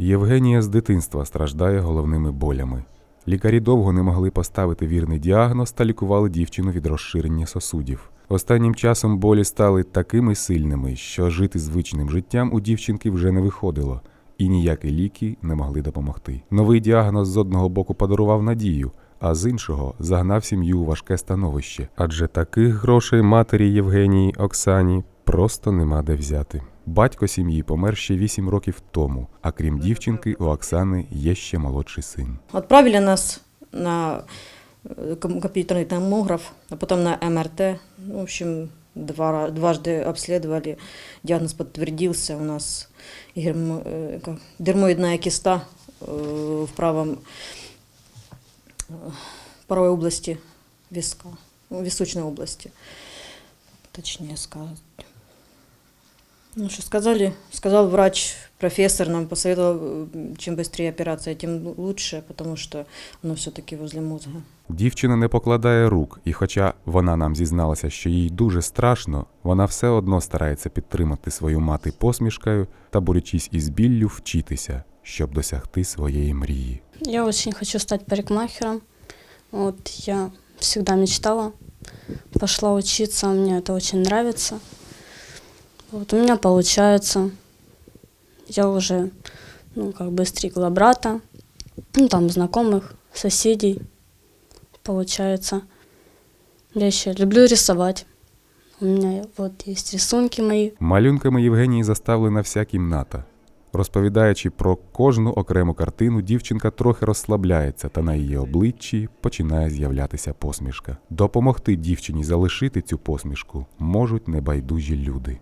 Євгенія з дитинства страждає головними болями. Лікарі довго не могли поставити вірний діагноз та лікували дівчину від розширення сосудів. Останнім часом болі стали такими сильними, що жити звичним життям у дівчинки вже не виходило, і ніякі ліки не могли допомогти. Новий діагноз з одного боку подарував надію, а з іншого загнав сім'ю у важке становище, адже таких грошей матері Євгенії Оксані просто нема де взяти. Батько сім'ї помер ще 8 років тому, а крім дівчинки, у Оксани є ще молодший син. Отправили нас на э, ком- компьютерный томограф, а потом на МРТ. Ну, В общем, два, ра- дважды обследовали. Диагноз подтвердился. У нас гермо- э, как, дермоидная киста э, в правом э, правой области виска, ну, височной области, точнее сказать. Ну, что сказали? Сказал врач, профессор нам посоветовал, э, чем быстрее операция, тем лучше, потому что оно все-таки возле мозга. Дівчина не покладає рук, і хоча вона нам зізналася, що їй дуже страшно, вона все одно старається підтримати свою мати посмішкою та борючись із біллю вчитися, щоб досягти своєї мрії. Я очень хочу стать парикмахером. Вот я всегда мечтала. Пошла учиться, мне это очень нравится. Вот у меня получается. Я уже, ну, как бы стригла брата, ну, там, знакомых, соседей. Получается. Я еще люблю рисовать. У меня вот есть рисунки мои. Малюнками Євгенії заставлена вся кімната. Розповідаючи про кожну окрему картину, дівчинка трохи розслабляється, та на її обличчі починає з'являтися посмішка. Допомогти дівчині залишити цю посмішку можуть небайдужі люди.